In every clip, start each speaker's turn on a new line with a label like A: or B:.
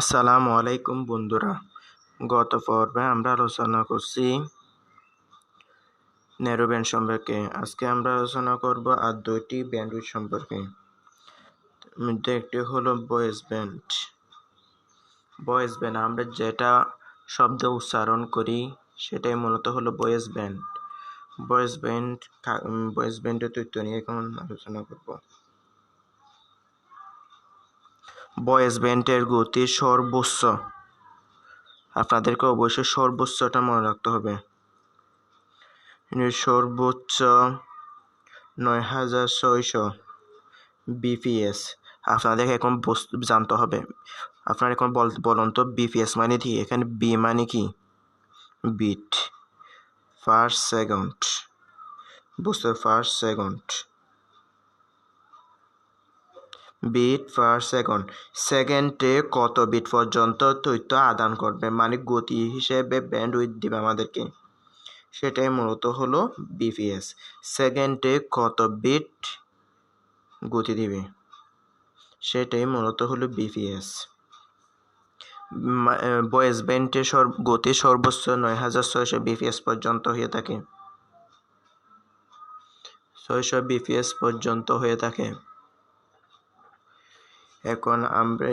A: আসসালামু আলাইকুম বন্ধুরা। গত পর্বে আমরা আলোচনা করছি ন্যারো ব্যান্ড সম্পর্কে। আজকে আমরা আলোচনা করব আর দুইটি ব্যান্ডউইথ সম্পর্কে। মধ্যে একটি হলো ভয়েস ব্যান্ড। ভয়েস ব্যান্ড, আমরা যেটা শব্দ উচ্চারণ করি, সেটাই মূলত হলো voice band. Voice band voice ব্যান্ডের তথ্য নিয়ে আলোচনা করব। ভয়েস ব্যান্ডের গতি সর্বোচ্চ। আপনাদেরকে অবশ্যই সর্বোচ্চটা মনে রাখতে হবে। সর্বোচ্চ নয় হাজার ছয়শো বিপিএস। আপনাদেরকে এখন জানতে হবে। আপনার এখন বল, বলুন তো, বিপিএস মানে কি? এখানে বি মানে কি? বিট। First second. বুঝতে first second. Bit per second সেকেন্ডে কত বিট পর্যন্ত তথ্য আদান করবে? মানে গতি হিসেবে ব্যান্ড উইথ দিবে আমাদেরকে। সেটাই মূলত হলো বিপিএস সেকেন্ডে কত বিট গতি দিবে? সেটাই মূলত হলো বিপিএস বয়েস ব্যান্ডের গতি সর্বোচ্চ নয় হাজার ছয়শো বিপিএস পর্যন্ত হয়ে থাকে। ছয়শো বিপিএস পর্যন্ত হয়ে থাকে। এখন আমরা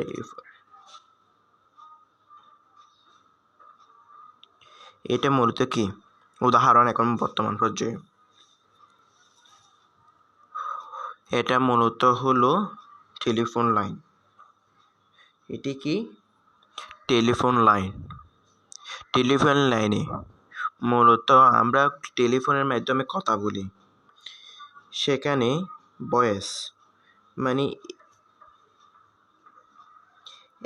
A: এটা মূলত কি? উদাহরণ এখন বর্তমান পর্যায়ে। এটা মূলত হলো টেলিফোন লাইন। এটি কি? Telephone line. টেলিফোন লাইনে মূলত আমরা টেলিফোনের মাধ্যমে কথা বলি। সেখানে বয়েস মানে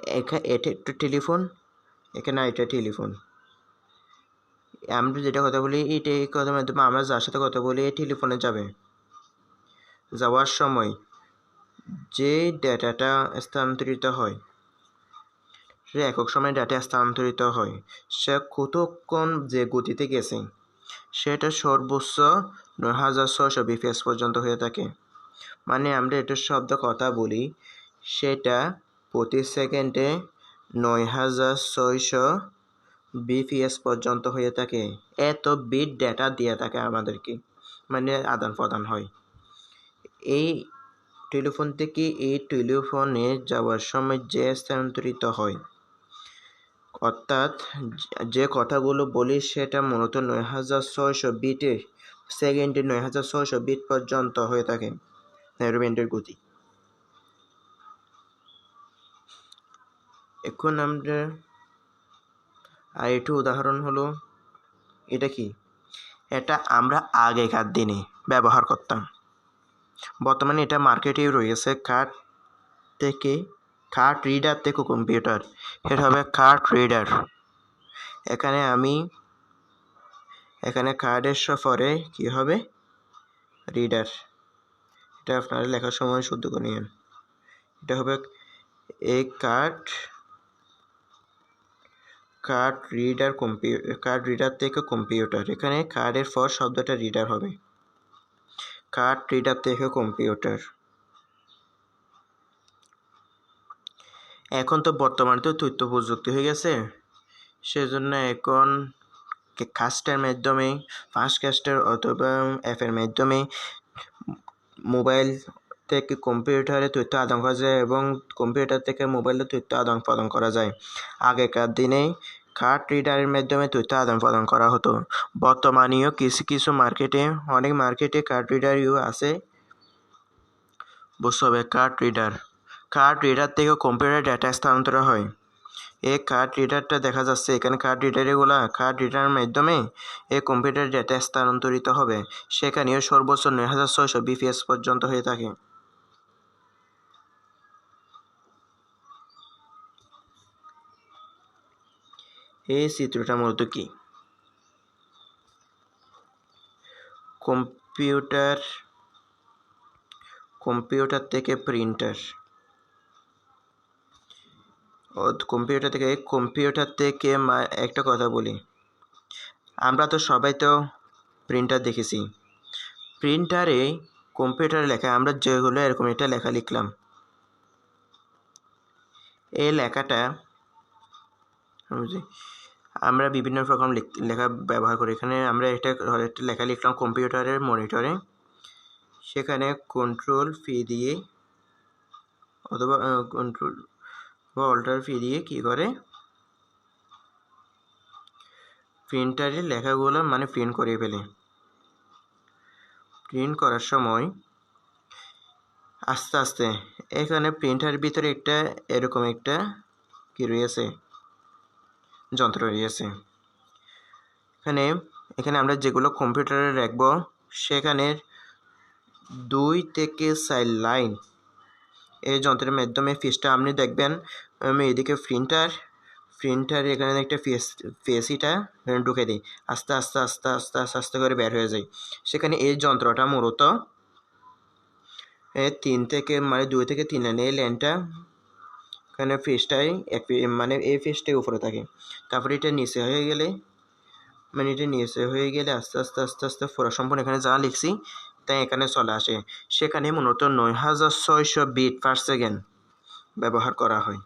A: এটা একটু টেলিফোন, এখানে এটা টেলিফোন। আমরা যেটা কথা বলি, এটা কথা মাধ্যমে আমরা যার সাথে কথা বলি, এই টেলিফোনে যাবে। যাওয়ার সময় যে ডেটাটা স্থানান্তরিত হয়, সে একক সময় ডেটা স্থানান্তরিত হয়, সে কতক্ষণ যে গতিতে গেছে, সেটা সর্বোচ্চ নয় হাজার ছশো বিপিএস পর্যন্ত হয়ে থাকে। মানে আমরা এটার শব্দ কথা বলি, সেটা প্রতি সেকেন্ডে নয় হাজার ছয়শো বিপিএস পর্যন্ত হয়ে থাকে। এত বিট ডেটা দিয়ে থাকে আমাদেরকে মানে আদান প্রদান হয়। এই টেলিফোন থেকে এই টেলিফোনে যাওয়ার সময় যে স্থানান্তরিত হয়, অর্থাৎ যে কথাগুলো বলি সেটা মূলত নয় হাজার ছয়শো বিটে, সেকেন্ডে নয় হাজার ছয়শো বিট পর্যন্ত হয়ে থাকে। নেরোবেন্ডের গতি। এখন আমরা আর একটু উদাহরণ হলো, এটা কি? এটা আমরা আগেকার দিনে ব্যবহার করতাম। বর্তমানে এটা মার্কেটেই রয়েছে কার্ড থেকে, কার্ড রিডার থেকে কম্পিউটার। এটা হবে কার্ড রিডার। এখানে আমি, এখানে কার্ডের সফরে কি হবে? রিডার। এটা আপনারা লেখার সময় শুদ্ধ করে নিন এটা হবে এই card card reader computer card reader থেকে কম্পিউটার এখানে কার্ডের পর শব্দটা রিডার হবে। কার্ড রিডার থেকে কম্পিউটার এখন তো বর্তমানে তো তথ্য প্রযুক্তি হয়ে গেছে, সেজন্য এখন কাস্টের মাধ্যমে ফার্স্ট কাস্টের অথবা অ্যাপের মাধ্যমে মোবাইল থেকে কম্পিউটারে তথ্য আদান করা যায় এবং কম্পিউটার থেকে মোবাইলে তথ্য আদান প্রদান করা যায়। আগেকার দিনে কার্ড রিডারের মাধ্যমে তথ্য আদান প্রদান করা হতো। বর্তমানেও কিছু কিছু মার্কেটে, অনেক মার্কেটে কার্ড রিডারও আছে। বুঝতে হবে কার্ড রিডার। কার্ড রিডার থেকে কম্পিউটার ডেটা স্থানান্তর হয়। এই কার্ড রিডারটা দেখা যাচ্ছে, এখানে কার্ড রিডারগুলো কার্ড রিডারের মাধ্যমে এই কম্পিউটার ডেটা স্থানান্তরিত হবে। সেখানেও সর্বোচ্চ নয় হাজার ছয়শো বিপিএস পর্যন্ত হয়ে থাকে। এই চিত্রটা মূলত কি? কম্পিউটার কম্পিউটার থেকে প্রিন্টার। কম্পিউটার থেকে কম্পিউটার থেকে একটা কথা বলি। আমরা তো সবাই তো প্রিন্টার দেখেছি। প্রিন্টারে কম্পিউটারে লেখা, আমরা যেগুলো এরকম একটা লেখা লিখলাম। এই লেখাটা বুঝি আমরা বিভিন্ন রকম লিখ- ব্যবহার করি। এখানে আমরা একটা একটা লেখা লিখলাম কম্পিউটারের মনিটরে। সেখানে কন্ট্রোল ফি দিয়ে অথবা কন্ট্রোল বা অল্টার ফি দিয়ে কী করে? প্রিন্টারের লেখাগুলো মানে প্রিন্ট করে ফেলে। প্রিন্ট করার সময় আস্তে আস্তে এখানে প্রিন্টারের ভিতরে একটা এরকম একটা কি রয়েছে? যন্ত্র রয়েছে। এখানে এখানে আমরা যেগুলো কম্পিউটারে রাখব, সেখানে দুই থেকে চার লাইন এই যন্ত্রের মাধ্যমে ফেসটা আপনি দেখবেন। আমি এদিকে প্রিন্টার প্রিন্টার এখানে একটা ফেস ফেসিটা ঢুকে দিই। আস্তে আস্তে আস্তে আস্তে আস্তে আস্তে করে বের হয়ে যায়। সেখানে এই যন্ত্রটা মূলত তিন থেকে মানে দুই থেকে তিন লাইন এই লাইনটা এখানে ফেসটাই এক মানে এই ফেসটাই উপরে থাকে। তারপরে এটা নিচে হয়ে গেলে মানে এটা নিচে হয়ে গেলে আস্তে আস্তে আস্তে আস্তে পুরো সম্পূর্ণ এখানে যা লিখছি, তাই এখানে চলে আসে। সেখানে মূলত নয় হাজার ছয়শো বিট পার সেকেন্ড ব্যবহার করা হয়।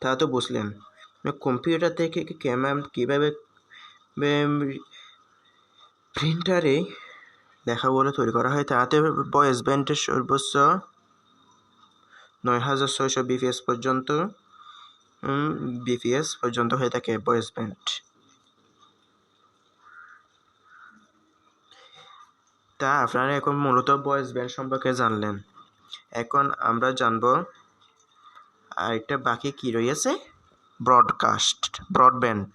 A: তা তো বুঝলেন। কম্পিউটার থেকে ক্যামেরা কীভাবে প্রিন্টারে লেখাগুলো তৈরি করা হয়, তাতে ভয়েস ব্যান্ডের সর্বোচ্চ নয় হাজার ছয়শো বিপিএস পর্যন্ত বিপিএস পর্যন্ত হয়ে থাকে ভয়েস ব্যান্ড। তা আপনারা এখন মূলত ভয়েস ব্যান্ড সম্পর্কে জানলেন। এখন আমরা জানব আরেকটা বাকি কি রয়েছে? Broadcast, broadband.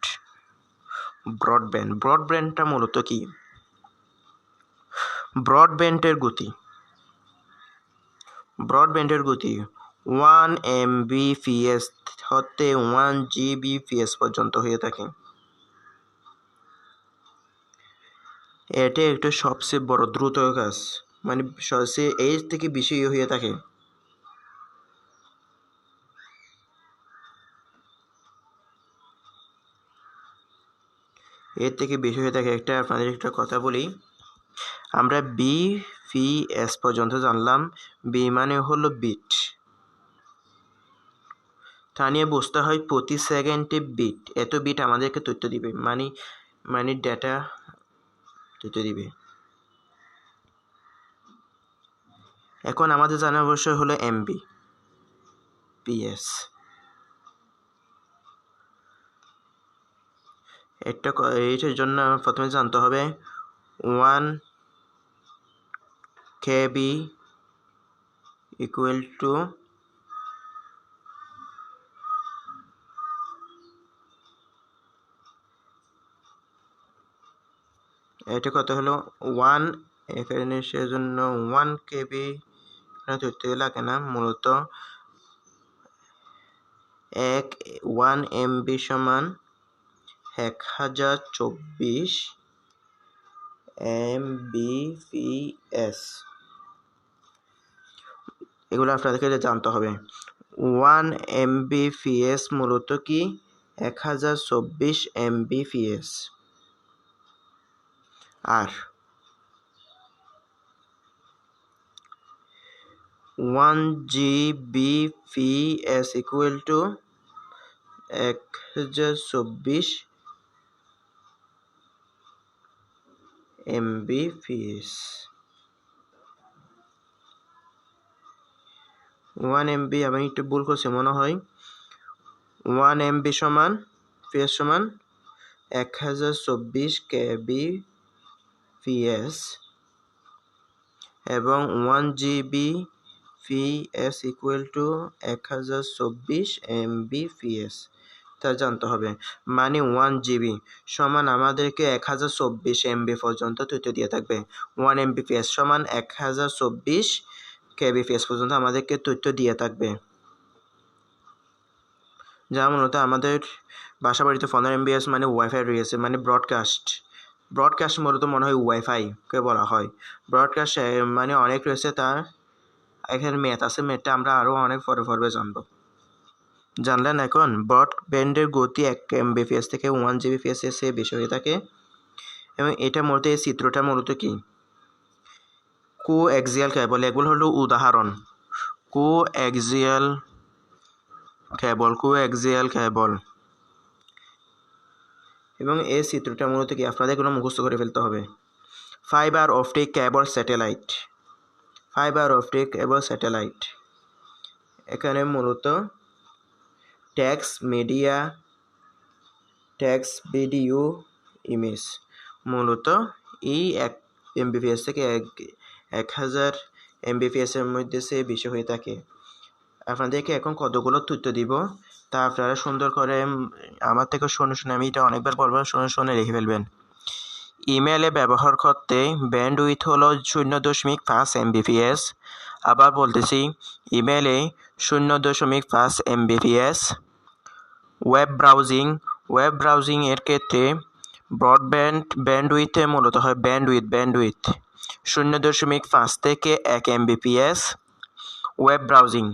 A: ব্রডব্যান্ড, ব্রডব্যান্ডটা মূলত কি? ব্রডব্যান্ডের গতি। ব্রডব্যান্ডের গতি। ওয়ান এমবিপিএস হতে ওয়ান জিবিপিএস পর্যন্ত হয়ে থাকে। এটা একটা সবচেয়ে বড় দ্রুত কাজ মানে সবচেয়ে এর থেকে বেশি হয়ে থাকে। এর থেকে বেশি হয়ে থাকে একটা আপনাদের একটা কথা বলি। আমরা বি ফি এস পর্যন্ত জানলাম, বি মানে হলো বিট। তা নিয়ে বুঝতে হয় প্রতি সেকেন্ডে বিট। এত বিট আমাদেরকে তথ্য দিবে। মানে মানে ডেটা তথ্য দিবে। এখন আমাদের জানার বিষয় হলো এমবি। পিএস। এটা এইটার জন্য প্রথমে জানতে হবে ওয়ান কেবি ইকুয়াল টু এটা কত হলো? ওয়ান এখানে সেজন্য ওয়ান কেবি ধরতে লাগে না, মূলত এক ওয়ান এমবি সমান এক হাজার চব্বিশ এম এমবিপিএস এগুলো আপনাদেরকে জানতে হবে। ওয়ান এমবিপিএস মূলত কি? এক হাজার চব্বিশ এমবিপিএস আর ওয়ান জিবিপিএস ইকুয়াল টু এক হাজার চব্বিশ এমবিপিএস। ওয়ান এমবি, আমি একটু ভুল করছি, মনে হয়। ওয়ান এমবি সমান পিএস সমান এক হাজার চব্বিশ কেবি পিএস এবং one GB PS equal to এক হাজার চব্বিশ এমবি পিএস তা জানতে হবে। মানে ওয়ান জিবি সমান আমাদেরকে এক হাজার চব্বিশ এমবি পর্যন্ত তথ্য দিয়ে থাকবে। ওয়ান এমবি পিএস সমান এক হাজার চব্বিশ কেবিপিএস পর্যন্ত আমাদেরকে তথ্য দিয়ে থাকবে। যা মূলত আমাদের বাসা বাড়িতে পনেরো এমবিএস মানে ওয়াইফাই রয়েছে মানে ব্রডকাস্ট ব্রডকাস্ট মূলত মনে হয় ওয়াইফাইকে বলা হয়। ব্রডকাস্ট মানে অনেক রয়েছে তার এখানে ম্যাথ আছে ম্যাথটা আমরা আরও অনেক পরে পর্বে জানব। জানলেন এখন ব্রডব্যান্ডের গতি এক এমবিপিএস থেকে ওয়ান জিবিপিএস এসে বেশি হয়ে থাকে এবং এটা মূলত এই চিত্রটা মূলত কি? কো এক্সিয়াল কেবল এগুলো হলো উদাহরণ। কো এক্সিয়াল কেবল কো এক্সিয়াল কেবল এবং এই চিত্রটা মূলত কি? আপনাদের কোনো মুখস্থ করে ফেলতে হবে। Fibre optic cable satellite fibre optic cable satellite এখানে মূলত text media text video image মূলত এই এক এমবিপিএস থেকে এক এক হাজার এমবিপিএসের মধ্যে সে বেশি হয়ে থাকে। আপনাদেরকে এখন কতগুলো তথ্য দিব? তা আপনারা সুন্দর করে আমার থেকে শুনে শুনে, আমি এটা অনেকবার বলব, শুনে শুনে লিখে ফেলবেন। ইমেলে ব্যবহার করতে ব্যান্ড উইথ হলো শূন্য দশমিক পাঁচ এমবিপিএস আবার বলতেছি, ইমেলে শূন্য দশমিক পাঁচ Mbps web browsing web browsing এর ক্ষেত্রে ব্রডব্যান্ড ব্যান্ডউইথে মূলত হয় ব্যান্ড ব্যান্ডউইথ ব্যান্ডউইথ শূন্য দশমিক পাঁচ থেকে এক Mbps web browsing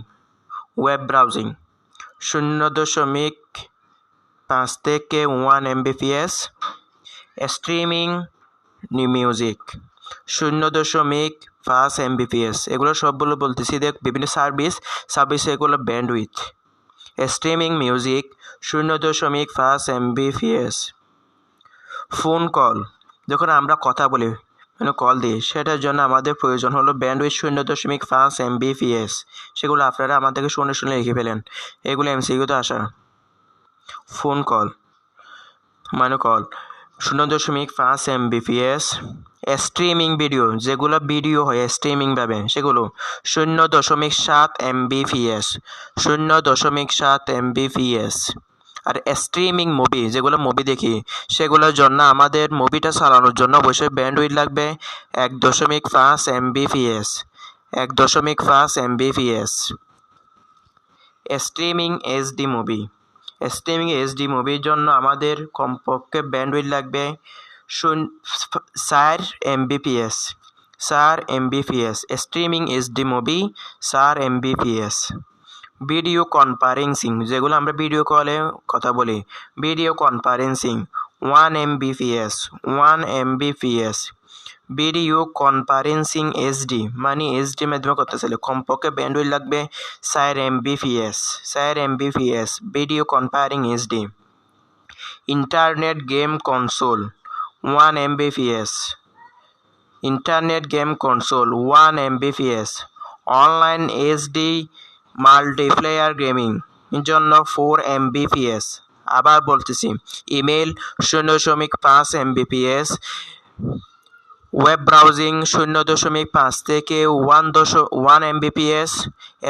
A: web browsing শূন্য দশমিক পাঁচ থেকে ওয়ান এমবিপিএস স্ট্রিমিং মিউজিক শূন্য দশমিক পাঁচ এমবিপিএস এগুলো সবগুলো বলতেছি, দেখ বিভিন্ন সার্ভিস সার্ভিস এগুলো ব্যান্ডউইথ স্ট্রিমিং মিউজিক শূন্য দশমিক পাঁচ এমবিপিএস ফোন কল যখন আমরা কথা বলি কল দিই। সেটার জন্য আমাদের প্রয়োজন হলো ব্যান্ডউইথ শূন্য দশমিক পাঁচ এমবিপিএস সেগুলো আপনারা আমাদেরকে শুনে শুনে লিখে ফেলেন। এগুলো এমসিকিউতে আসা। ফোন কল মানে কল শূন্য দশমিক পাঁচ এমবিপিএস স্ট্রিমিং ভিডিও যেগুলো ভিডিও হয় স্ট্রিমিংভাবে সেগুলো। শূন্য দশমিক সাত এমবিপিএস শূন্য দশমিক সাত এমবিপিএস আর স্ট্রিমিং মুভি যেগুলো মুভি দেখি, সেগুলোর জন্য আমাদের মুভিটা চালানোর জন্য অবশ্যই ব্যান্ডউইথ লাগবে এক দশমিক পাঁচ এমবিপিএস এক দশমিক পাঁচ Mbps streaming HD movie streaming HD মুভির জন্য আমাদের কমপক্ষে ব্যান্ডউইথ লাগবে শূন্য চার এমবিপিএস চার এমবিপিএস স্ট্রিমিং এইচডি মুভি চার এমবিপিএস ভিডিও কনফারেন্সিং যেগুলো আমরা ভিডিও কলে কথা বলি। Video conferencing one Mbps one Mbps video conferencing HD মানে এইচডি মাধ্যমে করতে চাইলে কমপক্ষে ব্যান্ডউইথ লাগবে চার এমবিপিএস চার Mbps video conferencing HD internet game console one Mbps internet game console one Mbps online HD multiplayer gaming জন্য ফোর এমবিপিএস আবার বলতেছি ইমেল শূন্য দশমিক পাঁচ এমবিপিএস ওয়েব ব্রাউজিং শূন্য দশমিক পাঁচ থেকে ওয়ান দশ one Mbps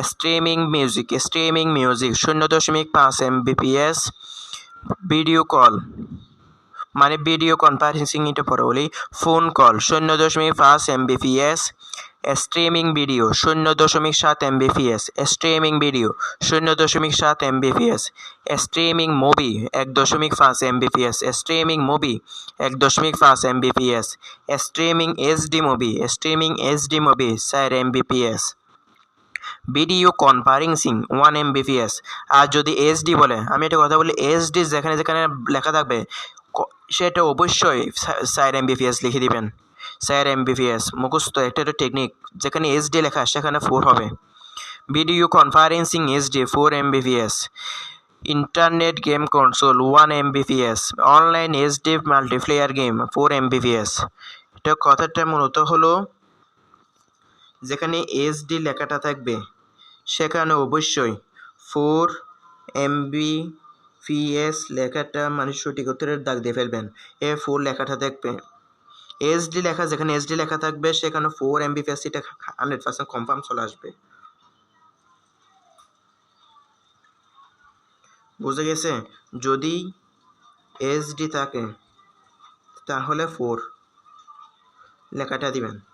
A: streaming music streaming music শূন্য দশমিক পাঁচ এমবিপিএস ভিডিও কল মানে ভিডিও কনফারেন্সিং এটা পরে বলি ফোন কল শূন্য দশমিক পাঁচ এমবিপিএস স্ট্রিমিং ভিডিও, শূন্য দশমিক সাত এমবিপিএস স্ট্রিমিং ভিডিও, শূন্য দশমিক সাত এমবিপিএস স্ট্রিমিং মুভি, এক দশমিক পাঁচ এমবিপিএস স্ট্রিমিং মুভি, এক দশমিক পাঁচ Mbps streaming HD movie, streaming HD movie, চার Mbps video conferencing one Mbps আর যদি এইচডি বলে, আমি একটা কথা বলি এইচডি যেখানে যেখানে লেখা থাকবে সেটা অবশ্যই চার এমবিপিএস লিখে দিবেন। চার এমবিপিএস মুখস্থ, একটা একটা টেকনিক যেখানে এইচডি লেখা, সেখানে ফোর হবে। Video conferencing HD four Mbps internet game console one Mbps online HD multiplayer game four Mbps এটা কথাটা মূলত হলো, যেখানে এইচডি লেখাটা থাকবে, সেখানে অবশ্যই ফোর এমবি পিএস লেখাটা মানে সঠিক উত্তরের দাগ দিয়ে ফেলবেন। এ ফোর লেখাটা দেখবে এইচডি লেখা, যেখানে এসডি লেখা থাকবে, সেখানে ফোর এমবিপিএস সিটা হান্ড্রেড পার্সেন্ট কনফার্ম চলে আসবে। বুঝে গেছে? যদি এসডি থাকে, তাহলে ফোর লেখাটা দিবেন।